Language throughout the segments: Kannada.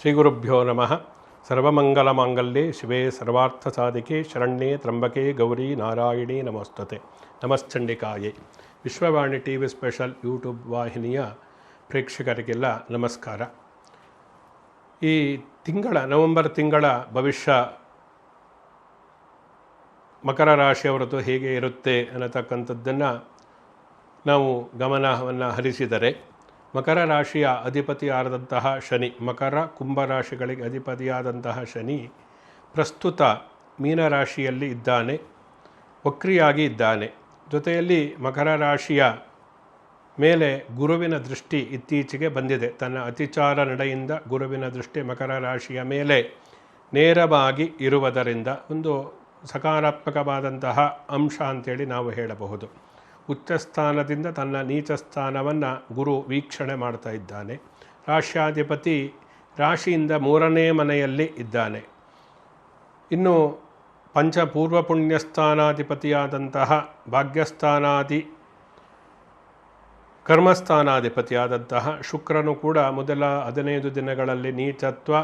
ಶ್ರೀಗುರುಭ್ಯೋ ನಮಃ ಸರ್ವಮಂಗಲಮಾಂಗಲ್ಯೆ ಸರ್ವಾರ್ಥ ಸಾಧಿಕೆ ಶರಣ್ಯೆ ತ್ರಂಬಕೆ ಗೌರಿ ನಾರಾಯಣಿ ನಮಸ್ತತೆ ನಮಶ್ಚಂಡಿಕಾಯೇ Vishwavani T V special YouTube ವಾಹಿನಿಯ ಪ್ರೇಕ್ಷಕರಿಗೆಲ್ಲ ನಮಸ್ಕಾರ. ಈ ತಿಂಗಳ, ನವೆಂಬರ್ ತಿಂಗಳ ಭವಿಷ್ಯ ಮಕರ ರಾಶಿಯವರದ್ದು ಹೇಗೆ ಇರುತ್ತೆ ಅನ್ನತಕ್ಕಂಥದ್ದನ್ನು ನಾವು ಗಮನವನ್ನು ಹರಿಸಿದರೆ ಮಕರ ರಾಶಿಯ ಅಧಿಪತಿಯಾದಂತಹ ಶನಿ, ಮಕರ ಕುಂಭರಾಶಿಗಳಿಗೆ ಅಧಿಪತಿಯಾದಂತಹ ಶನಿ ಪ್ರಸ್ತುತ ಮೀನರಾಶಿಯಲ್ಲಿ ಇದ್ದಾನೆ, ವಕ್ರಿಯಾಗಿ ಇದ್ದಾನೆ. ಜೊತೆಯಲ್ಲಿ ಮಕರ ರಾಶಿಯ ಮೇಲೆ ಗುರುವಿನ ದೃಷ್ಟಿ ಇತ್ತೀಚೆಗೆ ಬಂದಿದೆ. ತನ್ನ ಅತಿಚಾರ ನಡೆಯಿಂದ ಗುರುವಿನ ದೃಷ್ಟಿ ಮಕರ ರಾಶಿಯ ಮೇಲೆ ನೇರವಾಗಿ ಇರುವುದರಿಂದ ಒಂದು ಸಕಾರಾತ್ಮಕವಾದಂತಹ ಅಂಶ ಅಂತೇಳಿ ನಾವು ಹೇಳಬಹುದು. ಉಚ್ಚ ಸ್ಥಾನದಿಂದ ತನ್ನ ನೀಚ ಸ್ಥಾನವನ್ನು ಗುರು ವೀಕ್ಷಣೆ ಮಾಡ್ತಾ ಇದ್ದಾನೆ. ರಾಶ್ಯಾಧಿಪತಿ ರಾಶಿಯಿಂದ ಮೂರನೇ ಮನೆಯಲ್ಲಿ ಇದ್ದಾನೆ. ಇನ್ನು ಪಂಚಪೂರ್ವ ಪುಣ್ಯಸ್ಥಾನಾಧಿಪತಿಯಾದಂತಹ ಭಾಗ್ಯಸ್ಥಾನಾದಿ, ಕರ್ಮಸ್ಥಾನಾಧಿಪತಿಯಾದಂತಹ ಶುಕ್ರನು ಕೂಡ ಮೊದಲ ಹದಿನೈದು ದಿನಗಳಲ್ಲಿ ನೀಚತ್ವ,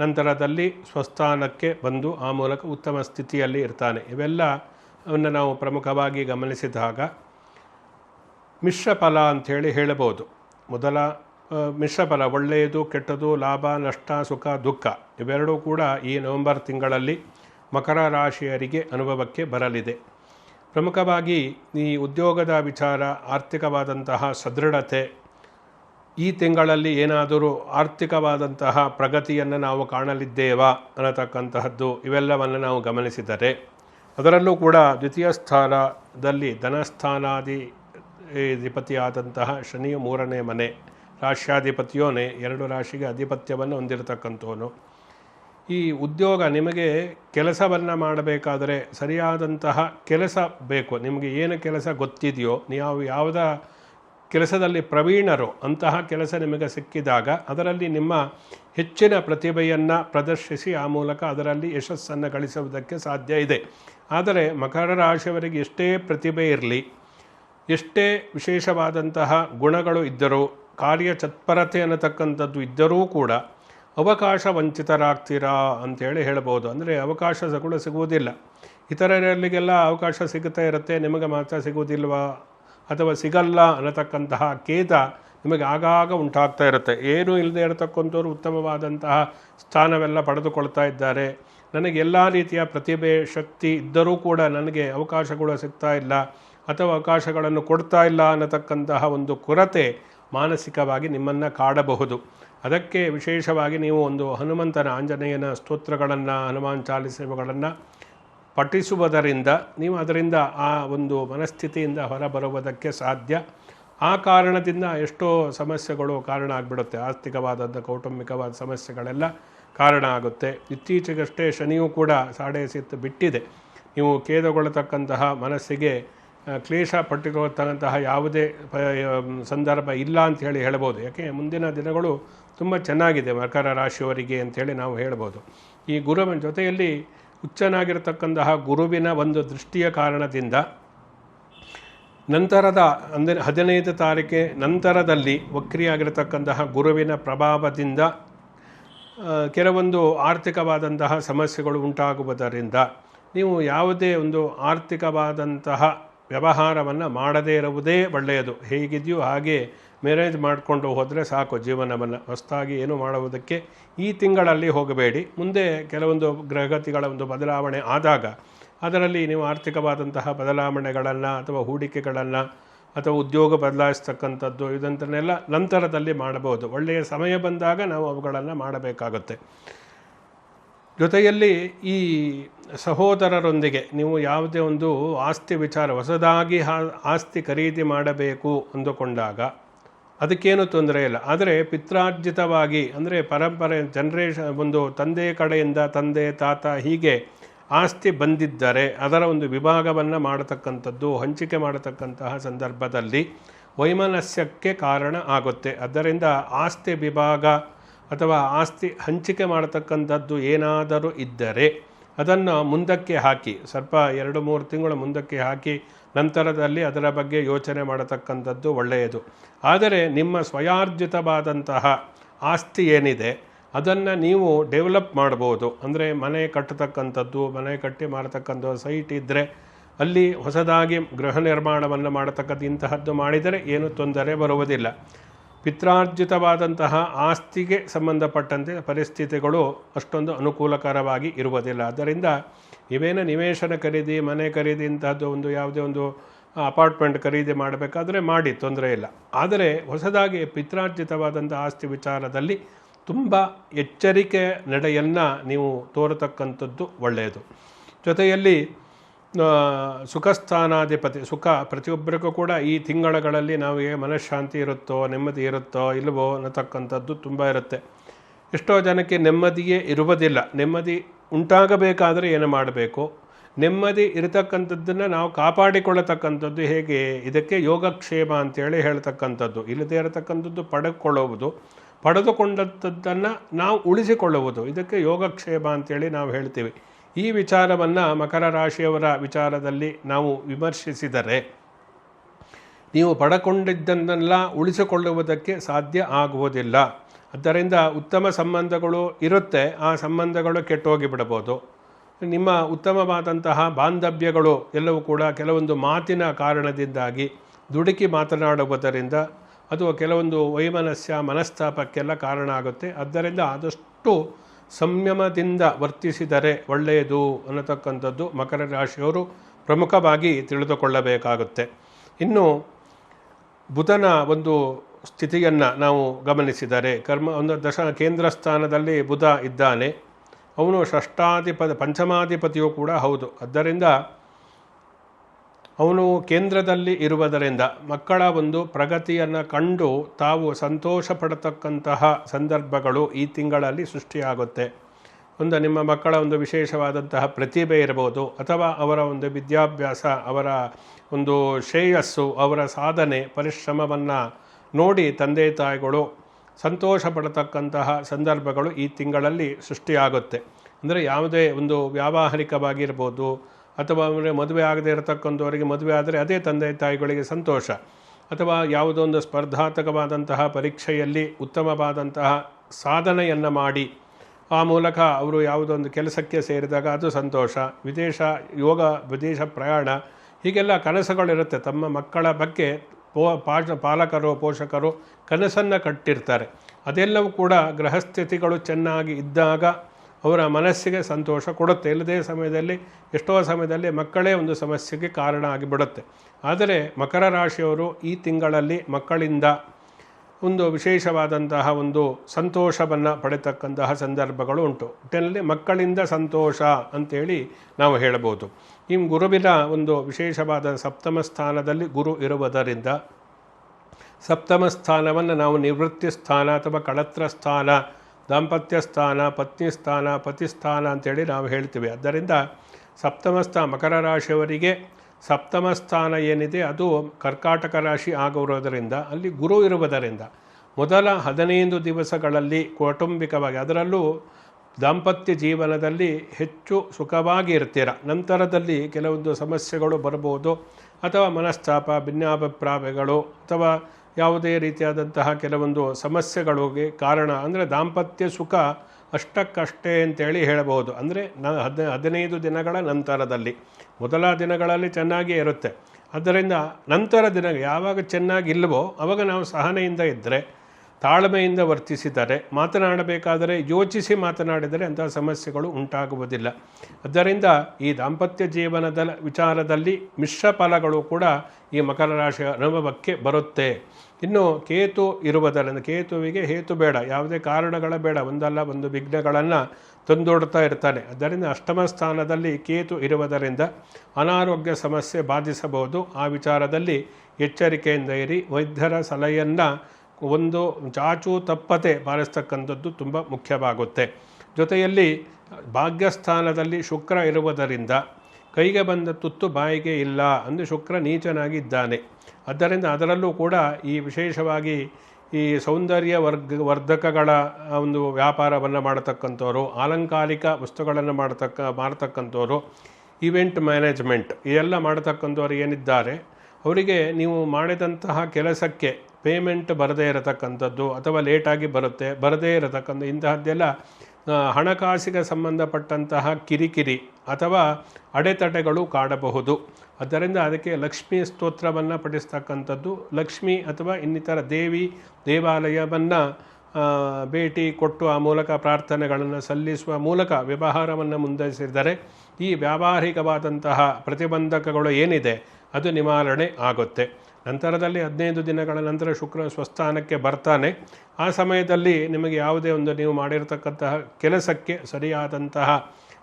ನಂತರದಲ್ಲಿ ಸ್ವಸ್ಥಾನಕ್ಕೆ ಬಂದು ಆ ಮೂಲಕ ಉತ್ತಮ ಸ್ಥಿತಿಯಲ್ಲಿ ಇರ್ತಾನೆ. ಇವೆಲ್ಲ ಅವನ್ನು ನಾವು ಪ್ರಮುಖವಾಗಿ ಗಮನಿಸಿದಾಗ ಮಿಶ್ರ ಫಲ ಅಂಥೇಳಿ ಹೇಳಬಹುದು. ಮೊದಲ ಮಿಶ್ರ ಫಲ ಒಳ್ಳೆಯದು, ಕೆಟ್ಟದು, ಲಾಭ, ನಷ್ಟ, ಸುಖ, ದುಃಖ ಇವೆರಡೂ ಕೂಡ ಈ ನವೆಂಬರ್ ತಿಂಗಳಲ್ಲಿ ಮಕರ ರಾಶಿಯರಿಗೆ ಅನುಭವಕ್ಕೆ ಬರಲಿದೆ. ಪ್ರಮುಖವಾಗಿ ಈ ಉದ್ಯೋಗದ ವಿಚಾರ, ಆರ್ಥಿಕವಾದಂತಹ ಸದೃಢತೆ, ಈ ತಿಂಗಳಲ್ಲಿ ಏನಾದರೂ ಆರ್ಥಿಕವಾದಂತಹ ಪ್ರಗತಿಯನ್ನು ನಾವು ಕಾಣಲಿದ್ದೇವಾ ಅನ್ನತಕ್ಕಂತಹದ್ದು ಇವೆಲ್ಲವನ್ನು ನಾವು ಗಮನಿಸಿದರೆ, ಅದರಲ್ಲೂ ಕೂಡ ದ್ವಿತೀಯ ಸ್ಥಾನದಲ್ಲಿ ಧನಸ್ಥಾನಾದಿ ಅಧಿಪತಿಯಾದಂತಹ ಶನಿಯ ಮೂರನೇ ಮನೆ ರಾಶ್ಯಾಧಿಪತಿಯೋನೇ ಎರಡು ರಾಶಿಗೆ ಅಧಿಪತ್ಯವನ್ನು ಹೊಂದಿರತಕ್ಕಂಥವನು. ಈ ಉದ್ಯೋಗ ನಿಮಗೆ ಕೆಲಸವನ್ನು ಮಾಡಬೇಕಾದರೆ ಸರಿಯಾದಂತಹ ಕೆಲಸ ಬೇಕು. ನಿಮಗೆ ಏನು ಕೆಲಸ ಗೊತ್ತಿದೆಯೋ, ನೀವು ಯಾವುದ ಕೆಲಸದಲ್ಲಿ ಪ್ರವೀಣರು, ಅಂತಹ ಕೆಲಸ ನಿಮಗೆ ಸಿಕ್ಕಿದಾಗ ಅದರಲ್ಲಿ ನಿಮ್ಮ ಹೆಚ್ಚಿನ ಪ್ರತಿಭೆಯನ್ನು ಪ್ರದರ್ಶಿಸಿ ಆ ಮೂಲಕ ಅದರಲ್ಲಿ ಯಶಸ್ಸನ್ನು ಗಳಿಸುವುದಕ್ಕೆ ಸಾಧ್ಯ ಇದೆ. ಆದರೆ ಮಕರ ರಾಶಿಯವರಿಗೆ ಎಷ್ಟೇ ಪ್ರತಿಭೆ ಇರಲಿ ಎಷ್ಟೇ ವಿಶೇಷವಾದಂತಹ ಗುಣಗಳು ಇದ್ದರೂ ಕಾರ್ಯ ಚತ್ಪರತೆ ಅನ್ನತಕ್ಕಂಥದ್ದು ಇದ್ದರೂ ಕೂಡ ಅವಕಾಶ ವಂಚಿತರಾಗ್ತೀರಾ ಅಂತೇಳಿ ಹೇಳ್ಬೋದು. ಅಂದರೆ ಅವಕಾಶ ಕೂಡ ಸಿಗುವುದಿಲ್ಲ. ಇತರರಲ್ಲಿಗೆಲ್ಲ ಅವಕಾಶ ಸಿಗುತ್ತಾ ಇರುತ್ತೆ, ನಿಮಗೆ ಮಾತ್ರ ಸಿಗುವುದಿಲ್ವಾ? ಅಥವಾ ಸಿಗಲ್ಲ ಅನ್ನತಕ್ಕಂತಹ ಖೇದ ನಿಮಗೆ ಆಗಾಗ ಉಂಟಾಗ್ತಾ ಇರುತ್ತೆ. ಏನೂ ಇಲ್ಲದೆ ಇರತಕ್ಕಂಥವ್ರು ಉತ್ತಮವಾದಂತಹ ಸ್ಥಾನವೆಲ್ಲ ಪಡೆದುಕೊಳ್ತಾ ಇದ್ದಾರೆ. ನನಗೆ ಎಲ್ಲ ರೀತಿಯ ಪ್ರತಿಭೆ, ಶಕ್ತಿ ಇದ್ದರೂ ಕೂಡ ನನಗೆ ಅವಕಾಶಗಳು ಸಿಗ್ತಾ ಇಲ್ಲ. ಅಥವಾ ಅವಕಾಶಗಳನ್ನು ಕೊಡ್ತಾ ಇಲ್ಲ ಅನ್ನತಕ್ಕಂತಹ ಒಂದು ಕೊರತೆ ಮಾನಸಿಕವಾಗಿ ನಿಮ್ಮನ್ನು ಕಾಡಬಹುದು. ಅದಕ್ಕೆ ವಿಶೇಷವಾಗಿ ನೀವು ಒಂದು ಹನುಮಂತನ ಆಂಜನೇಯನ ಸ್ತೋತ್ರಗಳನ್ನು, ಹನುಮಾನ್ ಚಾಲಿಸುವಗಳನ್ನು ಪಠಿಸುವುದರಿಂದ, ನೀವು ಅದರಿಂದ ಆ ಒಂದು ಮನಸ್ಥಿತಿಯಿಂದ ಹೊರಬರುವುದಕ್ಕೆ ಸಾಧ್ಯ. ಆ ಕಾರಣದಿಂದ ಎಷ್ಟೋ ಸಮಸ್ಯೆಗಳು ಕಾರಣ ಆಗಿಬಿಡುತ್ತೆ. ಆರ್ಥಿಕವಾದದ್ದು, ಕೌಟುಂಬಿಕವಾದ ಸಮಸ್ಯೆಗಳೆಲ್ಲ ಕಾರಣ ಆಗುತ್ತೆ. ಇತ್ತೀಚೆಗಷ್ಟೇ ಶನಿಯೂ ಕೂಡ ಸಾಡೆ ಸಿತ್ತು ಬಿಟ್ಟಿದೆ. ನೀವು ಖೇದಗೊಳ್ಳತಕ್ಕಂತಹ ಮನಸ್ಸಿಗೆ ಕ್ಲೇಶ ಪಟ್ಟುಕೊಳ್ತಕ್ಕಂತಹ ಯಾವುದೇ ಸಂದರ್ಭ ಇಲ್ಲ ಅಂತ ಹೇಳಿ ಹೇಳ್ಬೋದು. ಯಾಕೆ? ಮುಂದಿನ ದಿನಗಳು ತುಂಬ ಚೆನ್ನಾಗಿದೆ ಮಕರ ರಾಶಿಯವರಿಗೆ ಅಂಥೇಳಿ ನಾವು ಹೇಳ್ಬೋದು. ಈ ಗುರುವಿನ ಜೊತೆಯಲ್ಲಿ ಹುಚ್ಚನಾಗಿರ್ತಕ್ಕಂತಹ ಗುರುವಿನ ಒಂದು ದೃಷ್ಟಿಯ ಕಾರಣದಿಂದ ನಂತರದ ಅಂದರೆ ಹದಿನೈದು ತಾರೀಕೆ ನಂತರದಲ್ಲಿ ವಕ್ರಿಯಾಗಿರತಕ್ಕಂತಹ ಗುರುವಿನ ಪ್ರಭಾವದಿಂದ ಕೆಲವೊಂದು ಆರ್ಥಿಕವಾದಂತಹ ಸಮಸ್ಯೆಗಳು ಉಂಟಾಗುವುದರಿಂದ ನೀವು ಯಾವುದೇ ಒಂದು ಆರ್ಥಿಕವಾದಂತಹ ವ್ಯವಹಾರವನ್ನು ಮಾಡದೇ ಇರುವುದೇ ಒಳ್ಳೆಯದು. ಹೇಗಿದೆಯೋ ಹಾಗೆ ಮ್ಯಾರೇಜ್ ಮಾಡಿಕೊಂಡು ಹೋದರೆ ಸಾಕು ಜೀವನವನ್ನು. ಹೊಸದಾಗಿ ಏನು ಮಾಡುವುದಕ್ಕೆ ಈ ತಿಂಗಳಲ್ಲಿ ಹೋಗಬೇಡಿ. ಮುಂದೆ ಕೆಲವೊಂದು ಗ್ರಹಗತಿಗಳ ಒಂದು ಬದಲಾವಣೆ ಆದಾಗ ಅದರಲ್ಲಿ ನೀವು ಆರ್ಥಿಕವಾದಂತಹ ಬದಲಾವಣೆಗಳನ್ನು ಅಥವಾ ಹೂಡಿಕೆಗಳನ್ನು ಅಥವಾ ಉದ್ಯೋಗ ಬದಲಾಯಿಸ್ತಕ್ಕಂಥದ್ದು ಇದಂತನ್ನೆಲ್ಲ ನಂತರದಲ್ಲಿ ಮಾಡಬಹುದು. ಒಳ್ಳೆಯ ಸಮಯ ಬಂದಾಗ ನಾವು ಅವುಗಳನ್ನು ಮಾಡಬೇಕಾಗುತ್ತೆ. ಜೊತೆಯಲ್ಲಿ ಈ ಸಹೋದರರೊಂದಿಗೆ ನೀವು ಯಾವುದೇ ಒಂದು ಆಸ್ತಿ ವಿಚಾರ, ಹೊಸದಾಗಿ ಆಸ್ತಿ ಖರೀದಿ ಮಾಡಬೇಕು ಅಂದುಕೊಂಡಾಗ ಅದಕ್ಕೇನು ತೊಂದರೆ ಇಲ್ಲ. ಆದರೆ ಪಿತ್ರಾರ್ಜಿತವಾಗಿ, ಅಂದರೆ ಪರಂಪರೆ ಜನ್ರೇಷನ್ ಒಂದು ತಂದೆ ಕಡೆಯಿಂದ ತಂದೆ, ತಾತ ಹೀಗೆ ಆಸ್ತಿ ಬಂದಿದ್ದರೆ ಅದರ ಒಂದು ವಿಭಾಗವನ್ನು ಮಾಡತಕ್ಕಂಥದ್ದು, ಹಂಚಿಕೆ ಮಾಡತಕ್ಕಂತಹ ಸಂದರ್ಭದಲ್ಲಿ ವೈಮನಸ್ಯಕ್ಕೆ ಕಾರಣ ಆಗುತ್ತೆ. ಆದ್ದರಿಂದ ಆಸ್ತಿ ವಿಭಾಗ ಅಥವಾ ಆಸ್ತಿ ಹಂಚಿಕೆ ಮಾಡತಕ್ಕಂಥದ್ದು ಏನಾದರೂ ಇದ್ದರೆ ಅದನ್ನು ಮುಂದಕ್ಕೆ ಹಾಕಿ, ಸ್ವಲ್ಪ ಎರಡು ಮೂರು ತಿಂಗಳು ಮುಂದಕ್ಕೆ ಹಾಕಿ, ನಂತರದಲ್ಲಿ ಅದರ ಬಗ್ಗೆ ಯೋಚನೆ ಮಾಡತಕ್ಕಂಥದ್ದು ಒಳ್ಳೆಯದು. ಆದರೆ ನಿಮ್ಮ ಸ್ವಯಾರ್ಜಿತವಾದಂತಹ ಆಸ್ತಿ ಏನಿದೆ, ಅದನ್ನು ನೀವು ಡೆವಲಪ್ ಮಾಡ್ಬೋದು. ಅಂದರೆ ಮನೆ ಕಟ್ಟತಕ್ಕಂಥದ್ದು, ಮನೆ ಕಟ್ಟಿ ಮಾಡತಕ್ಕಂಥ ಸೈಟ್ ಇದ್ದರೆ ಅಲ್ಲಿ ಹೊಸದಾಗಿ ಗೃಹ ನಿರ್ಮಾಣವನ್ನು ಮಾಡತಕ್ಕಂಥ ಇಂತಹದ್ದು ಮಾಡಿದರೆ ಏನು ತೊಂದರೆ ಬರುವುದಿಲ್ಲ. ಪಿತ್ರಾರ್ಜಿತವಾದಂತಹ ಆಸ್ತಿಗೆ ಸಂಬಂಧಪಟ್ಟಂತೆ ಪರಿಸ್ಥಿತಿಗಳು ಅಷ್ಟೊಂದು ಅನುಕೂಲಕರವಾಗಿ ಇರುವುದಿಲ್ಲ. ಆದ್ದರಿಂದ ಇವೇನು ನಿವೇಶನ ಖರೀದಿ, ಮನೆ ಖರೀದಿ ಇಂತಹದ್ದು ಒಂದು ಯಾವುದೇ ಒಂದು ಅಪಾರ್ಟ್ಮೆಂಟ್ ಖರೀದಿ ಮಾಡಬೇಕಾದ್ರೆ ಮಾಡಿ, ತೊಂದರೆ ಇಲ್ಲ. ಆದರೆ ಹೊಸದಾಗಿ ಪಿತ್ರಾರ್ಜಿತವಾದಂಥ ಆಸ್ತಿ ವಿಚಾರದಲ್ಲಿ ತುಂಬ ಎಚ್ಚರಿಕೆ ನಡೆಯನ್ನು ನೀವು ತೋರತಕ್ಕಂಥದ್ದು ಒಳ್ಳೆಯದು. ಜೊತೆಯಲ್ಲಿ ಸುಖಸ್ಥಾನಾಧಿಪತಿ, ಸುಖ, ಪ್ರತಿಯೊಬ್ಬರಿಗೂ ಕೂಡ ಈ ತಿಂಗಳಗಳಲ್ಲಿ ನಮಗೆ ಮನಃಶಾಂತಿ ಇರುತ್ತೋ, ನೆಮ್ಮದಿ ಇರುತ್ತೋ ಇಲ್ಲವೋ ಅನ್ನತಕ್ಕಂಥದ್ದು ತುಂಬ ಇರುತ್ತೆ. ಎಷ್ಟೋ ಜನಕ್ಕೆ ನೆಮ್ಮದಿಯೇ ಇರುವುದಿಲ್ಲ. ನೆಮ್ಮದಿ ಉಂಟಾಗಬೇಕಾದರೆ ಏನು ಮಾಡಬೇಕು? ನೆಮ್ಮದಿ ಇರತಕ್ಕಂಥದ್ದನ್ನು ನಾವು ಕಾಪಾಡಿಕೊಳ್ಳತಕ್ಕಂಥದ್ದು ಹೇಗೆ? ಇದಕ್ಕೆ ಯೋಗಕ್ಷೇಮ ಅಂತೇಳಿ ಹೇಳ್ತಕ್ಕಂಥದ್ದು. ಇಲ್ಲದೇ ಇರತಕ್ಕಂಥದ್ದು ಪಡೆದುಕೊಳ್ಳುವುದು ಪಡೆದುಕೊಂಡಂಥದ್ದನ್ನು ನಾವು ಉಳಿಸಿಕೊಳ್ಳುವುದು. ಇದಕ್ಕೆ ಯೋಗಕ್ಷೇಮ ಅಂತೇಳಿ ನಾವು ಹೇಳ್ತೀವಿ. ಈ ವಿಚಾರವನ್ನು ಮಕರ ರಾಶಿಯವರ ವಿಚಾರದಲ್ಲಿ ನಾವು ವಿಮರ್ಶಿಸಿದರೆ ನೀವು ಪಡಕೊಂಡಿದ್ದನ್ನೆಲ್ಲ ಉಳಿಸಿಕೊಳ್ಳುವುದಕ್ಕೆ ಸಾಧ್ಯ ಆಗುವುದಿಲ್ಲ. ಆದ್ದರಿಂದ ಉತ್ತಮ ಸಂಬಂಧಗಳು ಇರುತ್ತೆ, ಆ ಸಂಬಂಧಗಳು ಕೆಟ್ಟೋಗಿ ಬಿಡಬಹುದು. ನಿಮ್ಮ ಉತ್ತಮವಾದಂತಹ ಬಾಂಧವ್ಯಗಳು ಎಲ್ಲವೂ ಕೂಡ ಕೆಲವೊಂದು ಮಾತಿನ ಕಾರಣದಿಂದಾಗಿ ದುಡುಕಿ ಮಾತನಾಡುವುದರಿಂದ ಅದು ಕೆಲವೊಂದು ವೈಮನಸ್ಯ, ಮನಸ್ತಾಪಕ್ಕೆಲ್ಲ ಕಾರಣ ಆಗುತ್ತೆ. ಆದ್ದರಿಂದ ಆದಷ್ಟು ಸಂಯಮದಿಂದ ವರ್ತಿಸಿದರೆ ಒಳ್ಳೆಯದು ಅನ್ನತಕ್ಕಂಥದ್ದು ಮಕರ ರಾಶಿಯವರು ಪ್ರಮುಖವಾಗಿ ತಿಳಿದುಕೊಳ್ಳಬೇಕಾಗುತ್ತೆ. ಇನ್ನು ಬುಧನ ಒಂದು ಸ್ಥಿತಿಯನ್ನು ನಾವು ಗಮನಿಸಿದರೆ, ಕರ್ಮ ಒಂದು ದಶ ಕೇಂದ್ರ ಸ್ಥಾನದಲ್ಲಿ ಬುಧ ಇದ್ದಾನೆ. ಅವನು ಷಷ್ಟಾಧಿಪತಿ ಪಂಚಮಾಧಿಪತಿಯೂ ಕೂಡ ಹೌದು. ಆದ್ದರಿಂದ ಅವನು ಕೇಂದ್ರದಲ್ಲಿ ಇರುವುದರಿಂದ ಮಕ್ಕಳ ಒಂದು ಪ್ರಗತಿಯನ್ನು ಕಂಡು ತಾವು ಸಂತೋಷ ಪಡತಕ್ಕಂತಹ ಸಂದರ್ಭಗಳು ಈ ತಿಂಗಳಲ್ಲಿ ಸೃಷ್ಟಿಯಾಗುತ್ತೆ. ಒಂದು ನಿಮ್ಮ ಮಕ್ಕಳ ಒಂದು ವಿಶೇಷವಾದಂತಹ ಪ್ರತಿಭೆ ಇರಬಹುದು, ಅಥವಾ ಅವರ ಒಂದು ವಿದ್ಯಾಭ್ಯಾಸ, ಅವರ ಒಂದು ಶ್ರೇಯಸ್ಸು, ಅವರ ಸಾಧನೆ, ಪರಿಶ್ರಮವನ್ನು ನೋಡಿ ತಂದೆ ತಾಯಿಗಳು ಸಂತೋಷ ಪಡತಕ್ಕಂತಹ ಸಂದರ್ಭಗಳು ಈ ತಿಂಗಳಲ್ಲಿ ಸೃಷ್ಟಿಯಾಗುತ್ತೆ. ಅಂದರೆ ಯಾವುದೇ ಒಂದು ವ್ಯಾವಹಾರಿಕವಾಗಿರ್ಬೋದು ಅಥವಾ ಅಂದರೆ ಮದುವೆ ಆಗದೇ ಇರತಕ್ಕಂಥವರಿಗೆ ಮದುವೆ ಆದರೆ ಅದೇ ತಂದೆ ತಾಯಿಗಳಿಗೆ ಸಂತೋಷ. ಅಥವಾ ಯಾವುದೋ ಒಂದು ಸ್ಪರ್ಧಾತ್ಮಕವಾದಂತಹ ಪರೀಕ್ಷೆಯಲ್ಲಿ ಉತ್ತಮವಾದಂತಹ ಸಾಧನೆಯನ್ನು ಮಾಡಿ, ಆ ಮೂಲಕ ಅವರು ಯಾವುದೋ ಒಂದು ಕೆಲಸಕ್ಕೆ ಸೇರಿದಾಗ ಅದು ಸಂತೋಷ. ವಿದೇಶ ಯೋಗ, ವಿದೇಶ ಪ್ರಯಾಣ, ಹೀಗೆಲ್ಲ ಕನಸುಗಳಿರುತ್ತೆ. ತಮ್ಮ ಮಕ್ಕಳ ಬಗ್ಗೆ ಪೋ ಪಾಶ ಪಾಲಕರು, ಪೋಷಕರು ಕನಸನ್ನು ಕಟ್ಟಿರ್ತಾರೆ. ಅದೆಲ್ಲವೂ ಕೂಡ ಗ್ರಹಸ್ಥಿತಿಗಳು ಚೆನ್ನಾಗಿ ಇದ್ದಾಗ ಅವರ ಮನಸ್ಸಿಗೆ ಸಂತೋಷ ಕೊಡುತ್ತೆ. ಇಲ್ಲದೇ ಸಮಯದಲ್ಲಿ, ಎಷ್ಟೋ ಸಮಯದಲ್ಲಿ ಮಕ್ಕಳೇ ಒಂದು ಸಮಸ್ಯೆಗೆ ಕಾರಣ ಆಗಿಬಿಡುತ್ತೆ. ಆದರೆ ಮಕರ ರಾಶಿಯವರು ಈ ತಿಂಗಳಲ್ಲಿ ಮಕ್ಕಳಿಂದ ಒಂದು ವಿಶೇಷವಾದಂತಹ ಒಂದು ಸಂತೋಷವನ್ನು ಪಡೆತಕ್ಕಂತಹ ಸಂದರ್ಭಗಳು ಉಂಟು. ಒಟ್ಟಿನಲ್ಲಿ ಮಕ್ಕಳಿಂದ ಸಂತೋಷ ಅಂತೇಳಿ ನಾವು ಹೇಳಬಹುದು. ಈ ಗುರುವಿನ ಒಂದು ವಿಶೇಷವಾದ ಸಪ್ತಮ ಸ್ಥಾನದಲ್ಲಿ ಗುರು ಇರುವುದರಿಂದ ಸಪ್ತಮ ಸ್ಥಾನವನ್ನು ನಾವು ನಿವೃತ್ತಿ ಸ್ಥಾನ ಅಥವಾ ಕಳತ್ರ ಸ್ಥಾನ ದಾಂಪತ್ಯ ಸ್ಥಾನ ಪತ್ನಿ ಸ್ಥಾನ ಪತಿ ಸ್ಥಾನ ಅಂತೇಳಿ ನಾವು ಹೇಳ್ತೀವಿ. ಆದ್ದರಿಂದ ಸಪ್ತಮಸ್ಥ ಮಕರ ರಾಶಿಯವರಿಗೆ ಸಪ್ತಮ ಸ್ಥಾನ ಏನಿದೆ, ಅದು ಕರ್ಕಾಟಕ ರಾಶಿ ಆಗಿರೋದರಿಂದ, ಅಲ್ಲಿ ಗುರು ಇರುವುದರಿಂದ, ಮೊದಲ ಹದಿನೈದು ದಿವಸಗಳಲ್ಲಿ ಕೌಟುಂಬಿಕವಾಗಿ, ಅದರಲ್ಲೂ ದಾಂಪತ್ಯ ಜೀವನದಲ್ಲಿ ಹೆಚ್ಚು ಸುಖವಾಗಿ ಇರ್ತೀರ? ನಂತರದಲ್ಲಿ ಕೆಲವೊಂದು ಸಮಸ್ಯೆಗಳು ಬರ್ಬೋದು ಅಥವಾ ಮನಸ್ತಾಪ, ಭಿನ್ನಾಭಿಪ್ರಾಯಗಳು, ಅಥವಾ ಯಾವುದೇ ರೀತಿಯಾದಂತಹ ಕೆಲವೊಂದು ಸಮಸ್ಯೆಗಳಿಗೆ ಕಾರಣ ಅಂದರೆ ದಾಂಪತ್ಯ ಸುಖ ಅಷ್ಟಕ್ಕಷ್ಟೇ ಅಂತೇಳಿ ಹೇಳಬಹುದು. ಅಂದರೆ ನ ಹದ ಹದಿನೈದು ದಿನಗಳ ನಂತರದಲ್ಲಿ, ಮೊದಲ ದಿನಗಳಲ್ಲಿ ಚೆನ್ನಾಗೇ ಇರುತ್ತೆ. ಅದರಿಂದ ನಂತರ ದಿನ ಯಾವಾಗ ಚೆನ್ನಾಗಿಲ್ವೋ ಅವಾಗ ನಾವು ಸಹನೆಯಿಂದ ಇದ್ದರೆ ತಾಳ್ಮೆಯಿಂದ ವರ್ತಿಸಿದರೆ, ಮಾತನಾಡಬೇಕಾದರೆ, ಯೋಚಿಸಿ ಮಾತನಾಡಿದರೆ ಅಂತಹ ಸಮಸ್ಯೆಗಳು ಉಂಟಾಗುವುದಿಲ್ಲ. ಆದ್ದರಿಂದ ಈ ದಾಂಪತ್ಯ ಜೀವನದ ವಿಚಾರದಲ್ಲಿ ಮಿಶ್ರ ಫಲಗಳು ಕೂಡ ಈ ಮಕರ ರಾಶಿಯ ಅನುಭವಕ್ಕೆ ಬರುತ್ತೆ. ಇನ್ನು ಕೇತು ಇರುವುದರಿಂದ, ಕೇತುವಿಗೆ ಹೇತು ಬೇಡ, ಯಾವುದೇ ಕಾರಣಗಳ ಬೇಡ, ಒಂದಲ್ಲ, ಒಂದು ವಿಘ್ನಗಳನ್ನು ತಂದೊಡ್ತಾ ಇರ್ತಾನೆ. ಅದರಿಂದ ಅಷ್ಟಮ ಸ್ಥಾನದಲ್ಲಿ ಕೇತು ಇರುವುದರಿಂದ ಅನಾರೋಗ್ಯ ಸಮಸ್ಯೆ ಬಾಧಿಸಬಹುದು. ಆ ವಿಚಾರದಲ್ಲಿ ಎಚ್ಚರಿಕೆಯಿಂದ ಇರಿ, ವೈದ್ಯರ ಸಲಹೆಯನ್ನು ಒಂದು ಚಾಚು ತಪ್ಪತೆ ಪಾಲಿಸ್ತಕ್ಕಂಥದ್ದು ತುಂಬ ಮುಖ್ಯವಾಗುತ್ತೆ. ಜೊತೆಯಲ್ಲಿ ಭಾಗ್ಯಸ್ಥಾನದಲ್ಲಿ ಶುಕ್ರ ಇರುವುದರಿಂದ ಕೈಗೆ ಬಂದ ತುತ್ತು ಬಾಯಿಗೆ ಇಲ್ಲ ಅಂದರೆ ಶುಕ್ರ ನೀಚನಾಗಿದ್ದಾನೆ. ಆದ್ದರಿಂದ ಅದರಲ್ಲೂ ಕೂಡ ಈ ವಿಶೇಷವಾಗಿ ಈ ಸೌಂದರ್ಯ ವರ್ಗ, ವರ್ಧಕಗಳ ಒಂದು ವ್ಯಾಪಾರವನ್ನು ಮಾಡತಕ್ಕಂಥವ್ರು ಆಲಂಕಾರಿಕ ವಸ್ತುಗಳನ್ನು ಮಾಡತಕ್ಕ, ಮಾರತಕ್ಕಂಥವ್ರು ಇವೆಂಟ್ ಮ್ಯಾನೇಜ್ಮೆಂಟ್, ಇದೆಲ್ಲ ಮಾಡತಕ್ಕಂಥವ್ರು ಏನಿದ್ದಾರೆ, ಅವರಿಗೆ ನೀವು ಮಾಡಿದಂತಹ ಕೆಲಸಕ್ಕೆ ಪೇಮೆಂಟ್ ಬರದೇ ಇರತಕ್ಕಂಥದ್ದು ಅಥವಾ ಲೇಟಾಗಿ ಬರುತ್ತೆ, ಬರದೇ ಇರತಕ್ಕಂಥ ಇಂತಹದ್ದೆಲ್ಲ ಹಣಕಾಸಿಗೆ ಸಂಬಂಧಪಟ್ಟಂತಹ ಕಿರಿಕಿರಿ ಅಥವಾ ಅಡೆತಡೆಗಳು ಕಾಡಬಹುದು. ಆದ್ದರಿಂದ ಅದಕ್ಕೆ ಲಕ್ಷ್ಮೀ ಸ್ತೋತ್ರವನ್ನು ಪಠಿಸ್ತಕ್ಕಂಥದ್ದು, ಲಕ್ಷ್ಮಿ ಅಥವಾ ಇನ್ನಿತರ ದೇವಿ ದೇವಾಲಯವನ್ನು ಭೇಟಿ ಕೊಟ್ಟು ಆ ಮೂಲಕ ಪ್ರಾರ್ಥನೆಗಳನ್ನು ಸಲ್ಲಿಸುವ ಮೂಲಕ ವ್ಯವಹಾರವನ್ನು ಮುಂದುವರಿಸಿದರೆ ಈ ವ್ಯಾವಹಾರಿಕವಾದಂತಹ ಪ್ರತಿಬಂಧಕಗಳು ಏನಿದೆ, ಅದು ನಿವಾರಣೆ ಆಗುತ್ತೆ. ನಂತರದಲ್ಲಿ ಹದಿನೈದು ದಿನಗಳ ನಂತರ ಶುಕ್ರ ಸ್ವಸ್ಥಾನಕ್ಕೆ ಬರ್ತಾನೆ. ಆ ಸಮಯದಲ್ಲಿ ನಿಮಗೆ ಯಾವುದೇ ಒಂದು ನೀವು ಮಾಡಿರತಕ್ಕಂತಹ ಕೆಲಸಕ್ಕೆ ಸರಿಯಾದಂತಹ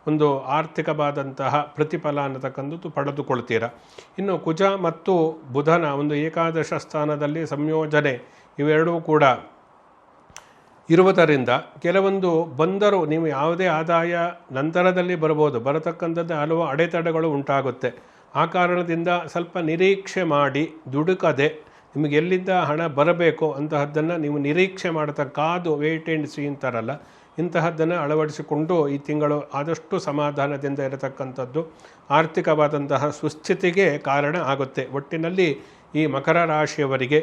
ಒಂದು ಆರ್ಥಿಕವಾದಂತಹ ಪ್ರತಿಫಲ ಅನ್ನತಕ್ಕಂಥದ್ದು ಪಡೆದುಕೊಳ್ತೀರ. ಇನ್ನು ಕುಜ ಮತ್ತು ಬುಧನ ಒಂದು ಏಕಾದಶ ಸ್ಥಾನದಲ್ಲಿ ಸಂಯೋಜನೆ ಇವೆರಡೂ ಕೂಡ ಇರುವುದರಿಂದ ಕೆಲವೊಂದು ಬಂದರೂ ನೀವು ಯಾವುದೇ ಆದಾಯ ನಂತರದಲ್ಲಿ ಬರ್ಬೋದು. ಬರತಕ್ಕಂಥದ್ದು ಹಲವು ಅಡೆತಡೆಗಳು ಉಂಟಾಗುತ್ತೆ. ಆ ಕಾರಣದಿಂದ ಸ್ವಲ್ಪ ನಿರೀಕ್ಷೆ ಮಾಡಿ ದುಡುಕದೆ ನಿಮಗೆ ಎಲ್ಲಿಂದ ಹಣ ಬರಬೇಕು ಅಂತಹದ್ದನ್ನು ನೀವು ನಿರೀಕ್ಷೆ ಮಾಡ್ತಾ ಕಾದು ವೇಟ್ ಆ್ಯಂಡ್ ಸಿ ಅಂತಾರಲ್ಲ, ಇಂತಹದ್ದನ್ನು ಅಳವಡಿಸಿಕೊಂಡು ಈ ತಿಂಗಳು ಆದಷ್ಟು ಸಮಾಧಾನದಿಂದ ಇರತಕ್ಕಂಥದ್ದು ಆರ್ಥಿಕವಾದಂತಹ ಸುಸ್ಥಿತಿಗೆ ಕಾರಣ ಆಗುತ್ತೆ. ಒಟ್ಟಿನಲ್ಲಿ ಈ ಮಕರ ರಾಶಿಯವರಿಗೆ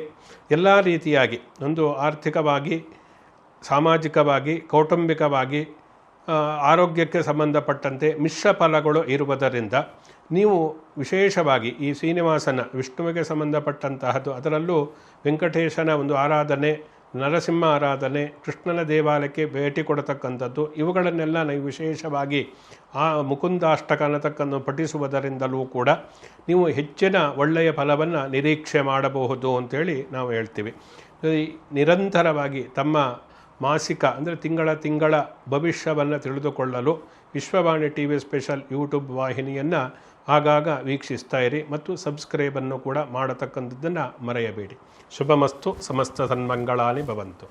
ಎಲ್ಲ ರೀತಿಯಾಗಿ ಒಂದು ಆರ್ಥಿಕವಾಗಿ, ಸಾಮಾಜಿಕವಾಗಿ, ಕೌಟುಂಬಿಕವಾಗಿ ಆರೋಗ್ಯಕ್ಕೆ ಸಂಬಂಧಪಟ್ಟಂತೆ ಮಿಶ್ರ ಫಲಗಳು ಇರುವುದರಿಂದ ನೀವು ವಿಶೇಷವಾಗಿ ಈ ಶ್ರೀನಿವಾಸನ, ವಿಷ್ಣುವಿಗೆ ಸಂಬಂಧಪಟ್ಟಂತಹದ್ದು, ಅದರಲ್ಲೂ ವೆಂಕಟೇಶನ ಒಂದು ಆರಾಧನೆ, ನರಸಿಂಹ ಆರಾಧನೆ, ಕೃಷ್ಣನ ದೇವಾಲಯಕ್ಕೆ ಭೇಟಿ ಕೊಡತಕ್ಕಂಥದ್ದು, ಇವುಗಳನ್ನೆಲ್ಲ ನೀವು ವಿಶೇಷವಾಗಿ ಆ ಮುಕುಂದಾಷ್ಟಕ ಅನ್ನತಕ್ಕನ್ನು ಪಠಿಸುವುದರಿಂದಲೂ ಕೂಡ ನೀವು ಹೆಚ್ಚಿನ ಒಳ್ಳೆಯ ಫಲವನ್ನು ನಿರೀಕ್ಷೆ ಮಾಡಬಹುದು ಅಂತೇಳಿ ನಾವು ಹೇಳ್ತೀವಿ. ನಿರಂತರವಾಗಿ ತಮ್ಮ ಮಾಸಿಕ, ಅಂದರೆ ತಿಂಗಳ ತಿಂಗಳ ಭವಿಷ್ಯವನ್ನು ತಿಳಿದುಕೊಳ್ಳಲು Vishwavani T V special YouTube ವಾಹಿನಿಯನ್ನು ಆಗಾಗ ವೀಕ್ಷಿಸ್ತಾ ಇರಿ ಮತ್ತು ಸಬ್ಸ್ಕ್ರೈಬನ್ನು ಕೂಡ ಮಾಡತಕ್ಕಂಥದ್ದನ್ನು ಮರೆಯಬೇಡಿ. ಶುಭಮಸ್ತು, ಸಮಸ್ತ ಸನ್ಮಂಗಳಾನಿ ಭವಂತು.